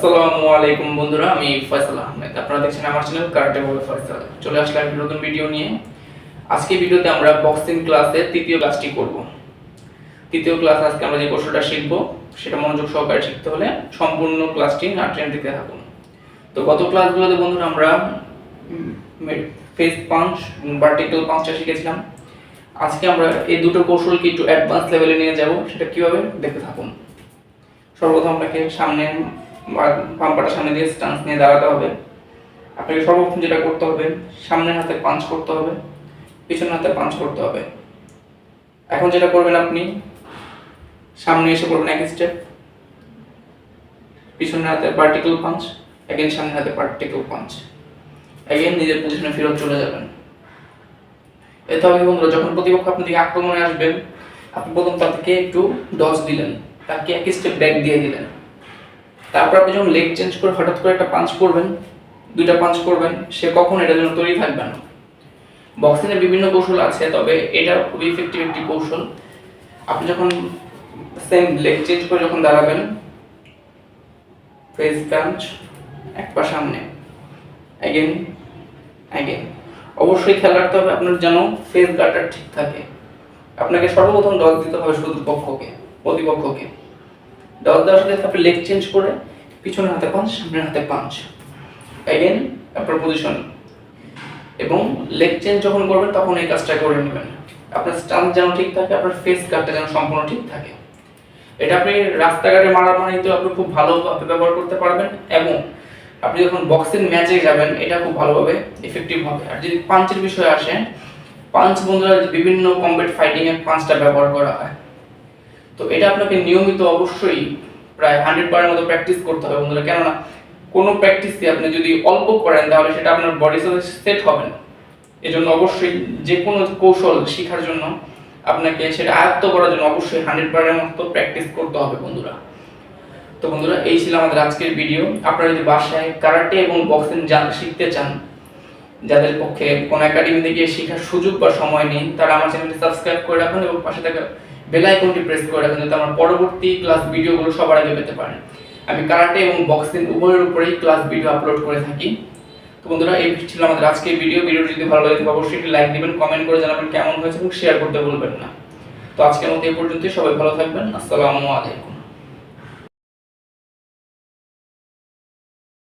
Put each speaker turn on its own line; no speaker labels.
আসসালামু আলাইকুম বন্ধুরা, আমি ফয়সাল আহমেদ। আপনারা দেখছেন আমার চ্যানেল কারাটে বলে ফয়সাল চলে আসলাম একটি নতুন ভিডিও নিয়ে। আজকে ভিডিওতে আমরা বক্সিং ক্লাসের তৃতীয় ক্লাসটি করব। তৃতীয় ক্লাস আজকে আমরা যে কৌশলটা শিখব, সেটা মনোযোগ সহকারে শিখতে হলে সম্পূর্ণ ক্লাসটি না ট্রেন দিতে থাকুন। তো গত ক্লাসগুলোতে বন্ধুরা আমরা ফেস পাঞ্চ ভার্টিক্যাল পাঞ্চটা শিখেছিলাম। আজকে আমরা এই দুটো কৌশলকে একটু অ্যাডভান্স লেভেলে নিয়ে যাব, সেটা কীভাবে দেখতে থাকুন। সর্বপ্রথম আপনাকে সামনে পাম্পাটা সামনে দিয়ে স্টান্স নিয়ে দাঁড়াতে হবে। আপনাকে সর্বপ্রথম যেটা করতে হবে, সামনের হাতে পাঞ্চ করতে হবে, পিছনের হাতে পাঞ্চ করতে হবে। এখন যেটা করবেন আপনি, সামনে এসে করবেন এক স্টেপ পিছনের হাতে পার্টিকেল পাঞ্চ এগেন সামনের হাতে পার্টিকেল পাঞ্চ এগেন নিজের পজিশনে ফেরত চলে যাবেন। এতে হবে বন্ধুরা, যখন প্রতিপক্ষ আপনার আক্রমণে আসবেন, আপনি প্রথম তাদেরকে একটু ডজ দিলেন। তাকে এক স্টেপ ব্যাক দিয়ে দিলেন। তারপর আপনি যখন লেগ চেঞ্জ করে হঠাৎ করে একটা পাঞ্চ করবেন, দুইটা পাঞ্চ করবেন, সে কখন এটার জন্য তৈরি থাকবে না। বক্সিংয়ে বিভিন্ন কৌশল আছে, তবে এটা খুবই ইফেক্টিভ একটি কৌশল। আপনি যখন সেম লেগ চেঞ্জ করে যখন দাঁড়াবেন ফেস পাঞ্চ এক পা সামনে অ্যাগেন অ্যাগেন অবশ্যই খেয়াল রাখতে হবে আপনার যেন ফেস গার্ডটা ঠিক থাকে। আপনাকে সর্বপ্রথম ডজ দিতে হবে শুধু পক্ষকে, প্রতিপক্ষকে। ডজ দেওয়ার সাথে আপনি লেগ চেঞ্জ করে পিছনের হাতে পাঞ্চ সামনের হাতে পাঞ্চ অ্যাগেন আপনার পজিশন এবং লেগ চেঞ্জ যখন করবেন, তখন এই কাজটা করে নেবেন। আপনার স্টান্স যেন ঠিক থাকে, আপনার ফেস গার্ডটা যেন সম্পূর্ণ ঠিক থাকে। এটা আপনি রাস্তাঘাটে মারামারিতে আপনি খুব ভালোভাবে ব্যবহার করতে পারবেন। এবং আপনি যখন বক্সিং ম্যাচে যাবেন, এটা খুব ভালোভাবে এফেক্টিভ হবে। আর যদি পাঞ্চের বিষয়ে আসে পাঞ্চ বন্ধুরা বিভিন্ন কম্বেট ফাইটিং এর পাঞ্চটা ব্যবহার করা হয়। তো এটা আপনাকে নিয়মিত অবশ্যই প্রায় হান্ড্রেড বারের মতো প্র্যাকটিস করতে হবে বন্ধুরা। কেননা কোনো প্র্যাকটিসে আপনি যদি অল্প করেন, তাহলে সেটা আপনার বডির সাথে সেট হবে না। এজন্য অবশ্যই যে কোনো কৌশল শেখার জন্য আপনাকে সেটা আয়ত্ত করার জন্য অবশ্যই হান্ড্রেড বারের মতো প্র্যাকটিস করতে হবে বন্ধুরা। তো বন্ধুরা, এই ছিল আমাদের আজকের ভিডিও আপনারা যদি বাসায় কারাটে এবং বক্সিং জান, শিখতে চান, যাদের পক্ষে কোনো একাডেমিতে গিয়ে শেখার সুযোগ বা সময় নেই, তারা আমার চ্যানেলটি সাবস্ক্রাইব করে রাখুন এবং পাশে থাকা বেল আইকনটি প্রেস করে রাখুন, যাতে আমার পরবর্তী ক্লাস ভিডিওগুলো সবার আগে পেতে পারেন। আমি কারাটে এবং বক্সিং উভয়ের উপরেই ক্লাস ভিডিও আপলোড করে থাকি। তো বন্ধুরা, এই ছিল আমাদের আজকের ভিডিও ভিডিওটি যদি ভালো লাগে অবশ্যই একটি লাইক দিবেন কমেন্ট করে জানাবেন কেমন হয়েছে এবং শেয়ার করতে ভুলবেন না। তো আজকের মতো এই পর্যন্তই, সবাই ভালো থাকবেন। আসসালামু আলাইকুম।